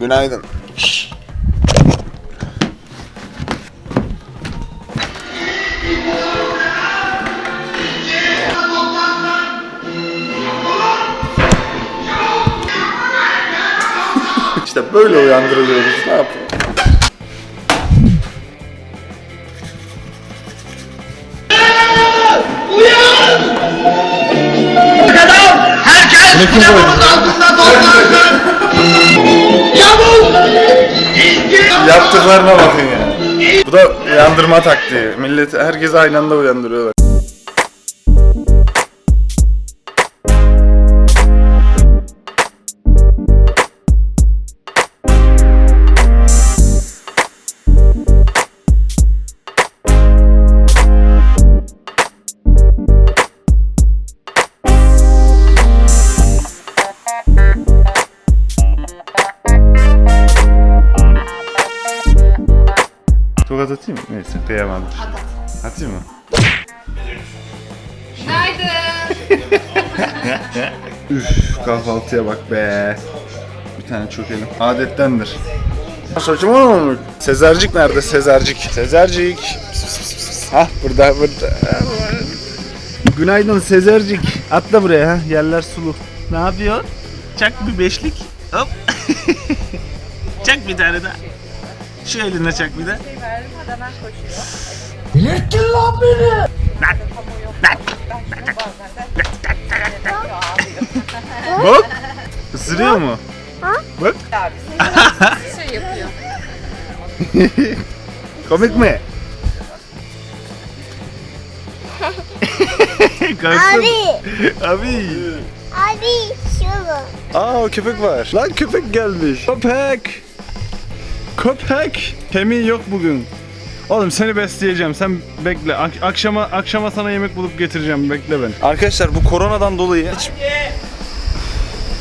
Günaydın. işte böyle uyandırılıyoruz. Ne yapalım? Kitabımın altında. Yavuz! Yaptıklarına bakın ya. Bu da uyandırma taktiği. Millet herkes aynı anda uyandırıyorlar. Neyse kıyamadım. Atayım mı? Günaydın. Üf kahvaltıya bak be. Bir tane çökelim. Adettendir. Saçım olmamış. Sezercik nerede? Sezercik. Sezercik. Pıs, pıs, pıs. Hah burada burada. Günaydın Sezercik. Atla buraya ha. Yerler sulu. Ne yapıyor? Çak bir beşlik. Hop. çak bir tane daha. Şu eline çak bir de. Bak. Isırıyor mu? Bak. Şey yapıyor. Komik mi? Kalksın. Abi, Abi. abi şunu. Aa köpek var. Lan köpek gelmiş. Köpek. Köpek. Kemiği yok bugün. Oğlum seni besleyeceğim. Sen bekle. Ak- akşama akşama sana yemek bulup getireceğim. Bekle ben. Arkadaşlar bu koronadan dolayı hiç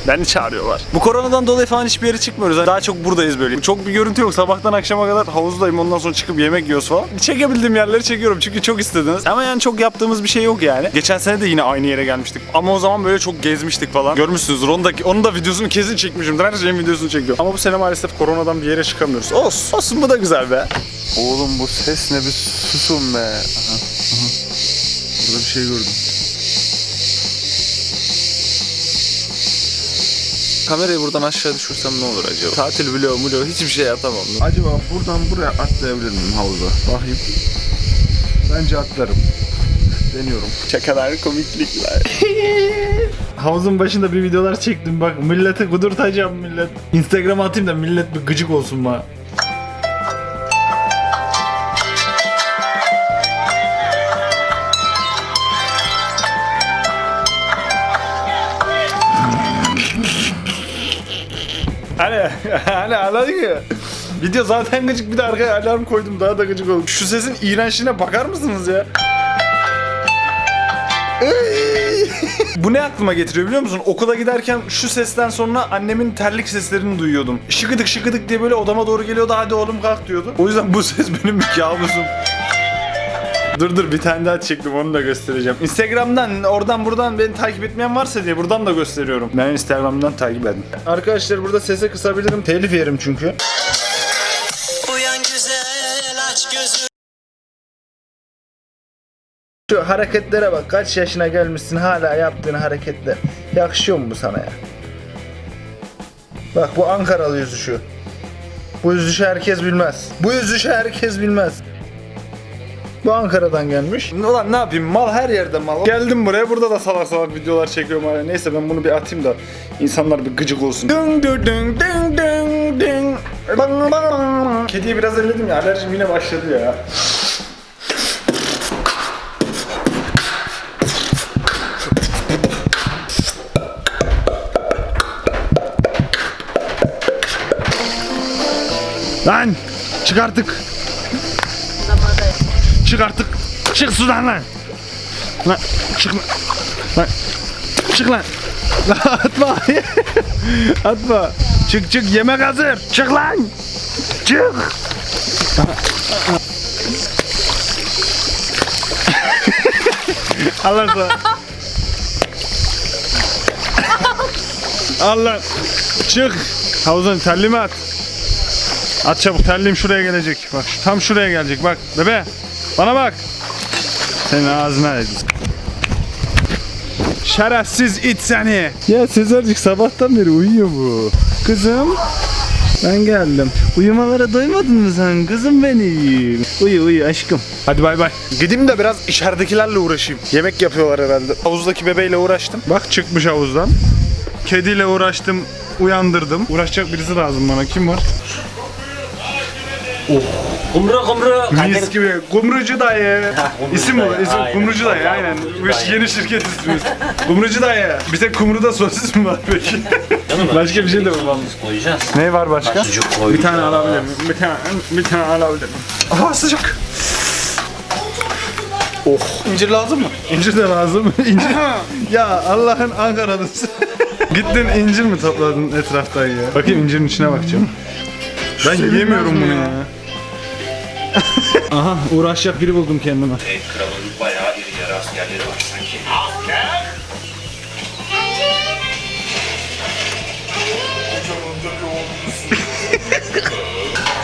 Beni çağırıyorlar. Bu koronadan dolayı falan hiçbir yere çıkmıyoruz. Yani daha çok buradayız böyle. Çok bir görüntü yok. Sabahtan akşama kadar havuzdayım. Ondan sonra çıkıp yemek yiyoruz falan. Çekebildiğim yerleri çekiyorum çünkü çok istediniz. Ama yani çok yaptığımız bir şey yok yani. Geçen sene de yine aynı yere gelmiştik. Ama o zaman böyle çok gezmiştik falan. Görmüşsünüzdür. Onu da, onun da videosunu kesin çekmişimdir. Her şeyin videosunu çekiyorum. Ama bu sene maalesef koronadan bir yere çıkamıyoruz. Olsun. Olsun bu da güzel be. Oğlum bu ses ne bir susun be. Aha, aha. Burada bir şey gördüm. Kamerayı buradan aşağı düşürsem ne olur acaba? Tatil vlog vlog hiçbir şey atamam. Acaba buradan buraya atlayabilir miyim havuza? Bakayım. Bence atlarım. Deniyorum. Şakalar komiklikler. Havuzun başında bir videolar çektim bak millete kudurtacağım millet. Instagram'a atayım da millet bir gıcık olsun bana. Hani anladın ya. Video zaten gıcık bir de arkaya alarm koydum daha da gıcık oldum. Şu sesin iğrençliğine bakar mısınız ya? Bu ne aklıma getiriyor biliyor musun? Okula giderken şu sesten sonra annemin terlik seslerini duyuyordum. Şıkıdık şıkıdık diye böyle odama doğru geliyordu hadi oğlum kalk diyordu. O yüzden bu ses benim bir kabusum. Dur dur bir tane daha çektim onu da göstereceğim. Instagram'dan oradan buradan beni takip etmeyen varsa diye buradan da gösteriyorum. Ben Instagram'dan takip edin. Arkadaşlar burada sese kısabilirim. Telif yerim çünkü. Uyan güzel aç gözünü Şu hareketlere bak. Kaç yaşına gelmişsin hala yaptığın hareketler. Yakışıyor mu bu sana ya? Bak bu Ankaralı yüzüşü. Bu yüzüşü herkes bilmez. Bu yüzüşü herkes bilmez. Bu Ankara'dan gelmiş. Ulan ne yapayım mal her yerde mal. Geldim buraya burada da salak salak videolar çekiyorum hala. Neyse ben bunu bir atayım da insanlar bir gıcık olsun. Ding ding ding ding. Bang, bang. Kediyi biraz elledim ya alerjim yine başladı ya. Lan çık artık. Çık artık. Çık sudan lan. Lan çık lan. Lan çık lan. Atma. atma. Çık çık yemek hazır. Çık lan. Çık. Allah sana. Allah. Çık. Havuzun terliğimi at. At çabuk terliğim şuraya gelecek. Bak tam şuraya gelecek bak. Bebe. Bana bak. Senin ağzına edin. Şerefsiz it seni. Ya Sezarcık sabahtan beri uyuyor bu. Kızım. Ben geldim. Uyumalara doymadın mı sen kızım benim? Uyu uyu aşkım. Hadi bay bay. Gideyim de biraz içeridekilerle uğraşayım. Yemek yapıyorlar herhalde. Havuzdaki bebeğiyle uğraştım. Bak çıkmış havuzdan. Kediyle uğraştım, uyandırdım. Uğraşacak birisi lazım bana. Kim var? Kumru kumru. Mis gibi. Kumrucu dayı. İsim bu. İsim aynen. Kumrucu dayı aynen. Bu iş yeni şirket ismimiz. Kumrucu dayı. Bir tek kumruda sosis mi var peki? Başka bir şey de var. Koyacağız. Ne var başka? Sucuk koyacağız. Bir tane alabilir miyim? Bir tane, bir tane alabilir miyim? Aha sıcak. Oh. İncir lazım mı? İncir de lazım. İncir. ya Allah'ın Ankara'lısı. Gittin incir mi topladın etraftan ya? Bakayım incirin içine bakacağım. Ben yiyemiyorum bunu ya. Aha uğraşacak biri buldum kendime. Kralın bayağı iri yarı askerleri var sanki.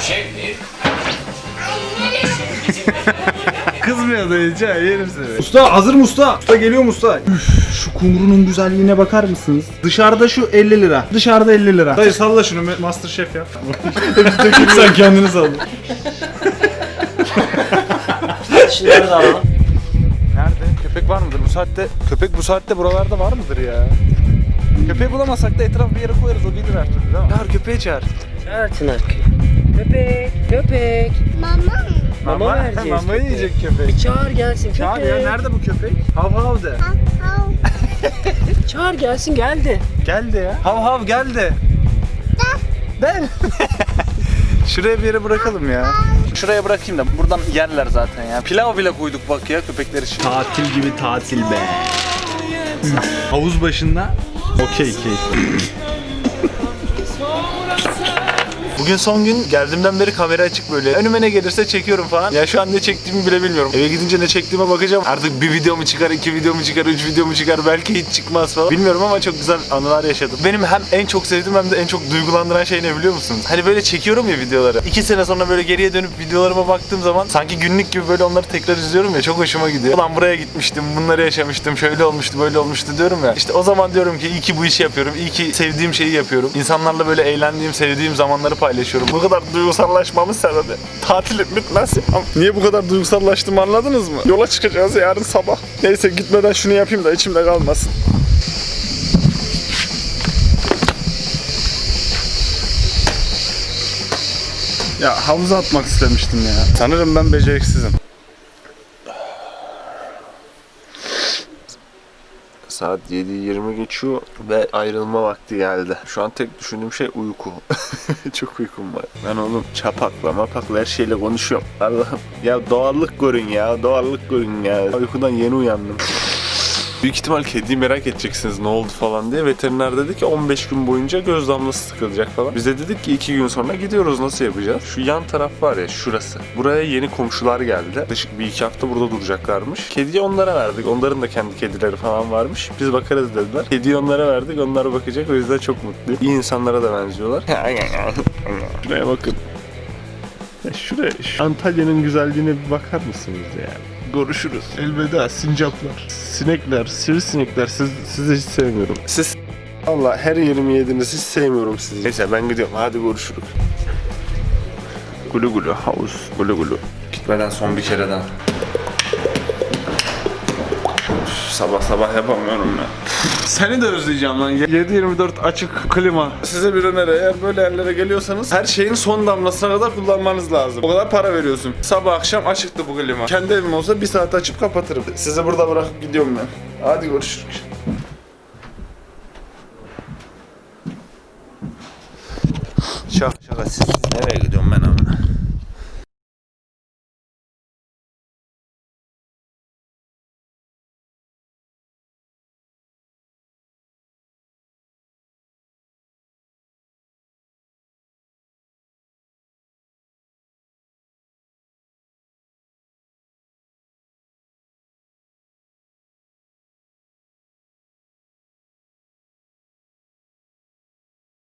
Şimdi Kızmıyor da hiç ha yerim seni. Usta hazır mı usta? Usta geliyor mu usta? Üf, şu kumrunun güzelliğine bakar mısınız? Dışarıda şu 50 lira. Dışarıda 50 lira. Dayı salla şunu Master Chef yap. Sen kendini salla. Şunları da alalım. Nerede? Köpek var mıdır bu saatte? Köpek bu saatte buralarda var mıdır ya? Köpeği bulamasak da etraf bir yere koyarız o bilir her türlü değil mi? Çağır köpeği çağır. Çağır Çınar. Köpek, köpek. Mama. Mama vereceğiz Mama köpeğe. yiyecek köpek. Bir çağır gelsin köpek. Çağır ya nerede bu köpek? Hav hav de. Hav hav. Çağır gelsin geldi. Gel de ya. Hav hav gel de. Ben. Şuraya bir yere bırakalım ya. Şuraya bırakayım da buradan yerler zaten ya. Pilav bile koyduk bak ya köpekler için. Tatil gibi tatil be. Havuz başında. Okey keyif. Bugün son gün geldiğimden beri kamera açık böyle. Önüme ne gelirse çekiyorum falan. Ya şu an ne çektiğimi bile bilmiyorum. Eve gidince ne çektiğime bakacağım. Artık bir video mu çıkar, iki video mu çıkar, üç video mu çıkar belki hiç çıkmaz falan. Bilmiyorum ama çok güzel anılar yaşadım. Benim hem en çok sevdiğim hem de en çok duygulandıran şey ne biliyor musunuz? Hani böyle çekiyorum ya videoları. İki sene sonra böyle geriye dönüp videolarıma baktığım zaman sanki günlük gibi böyle onları tekrar izliyorum ya çok hoşuma gidiyor. Ulan buraya gitmiştim, bunları yaşamıştım, şöyle olmuştu, böyle olmuştu diyorum ya. İşte o zaman diyorum ki iyi ki bu işi yapıyorum, iyi ki sevdiğim şeyi yapıyorum. İnsanlarla böyle eğlendiğim, sevdiğim zamanları paylaşıyorum. Bu kadar duygusallaşmamın sebebi tatilim bitmez ya. Niye bu kadar duygusallaştım anladınız mı? Yola çıkacağız yarın sabah. Neyse gitmeden şunu yapayım da içimde kalmasın. Ya havuza atmak istemiştim ya. Sanırım ben beceriksizim. Saat 7.20 geçiyor ve ayrılma vakti geldi. Şu an tek düşündüğüm şey uyku. Çok uykum var. Ben oğlum çapakla mapakla her şeyle konuşuyorum. Allah'ım. Ya doğallık görün ya. Doğallık görün ya. Uykudan yeni uyandım. Büyük ihtimal kediyi merak edeceksiniz ne oldu falan diye. Veteriner dedi ki 15 gün boyunca göz damlası sıkılacak falan. Biz de dedik ki 2 gün sonra gidiyoruz nasıl yapacağız? Şu yan taraf var ya şurası. Buraya yeni komşular geldi. Yaklaşık bir iki hafta burada duracaklarmış. Kediyi onlara verdik. Onların da kendi kedileri falan varmış. Biz bakarız dediler. Kediyi onlara verdik. Onlar bakacak. O yüzden çok mutluyum. İyi insanlara da benziyorlar. Şuraya bakın. Ya şuraya, şu Antalya'nın güzelliğine bir bakar mısınız ya? Görüşürüz. Elveda sincaplar, sinekler, sivrisinekler siz, sizi hiç sevmiyorum. Siz Allah her yerimi yediniz hiç sevmiyorum sizi. Neyse ben gidiyorum hadi görüşürüz. Gulu gulu havuz gulu gulu. Gitmeden son bir kere daha. Üf, Sabah sabah yapamıyorum ya. Seni de özleyeceğim lan. 7-24 açık klima. Size bir öneri eğer böyle yerlere geliyorsanız her şeyin son damlasına kadar kullanmanız lazım. O kadar para veriyorsun. Sabah akşam açıktı bu klima. Kendi evim olsa bir saat açıp kapatırım. Sizi burada bırakıp gidiyorum ben. Hadi görüşürüz. Şaka şaka siz nereye gidiyorum ben ama?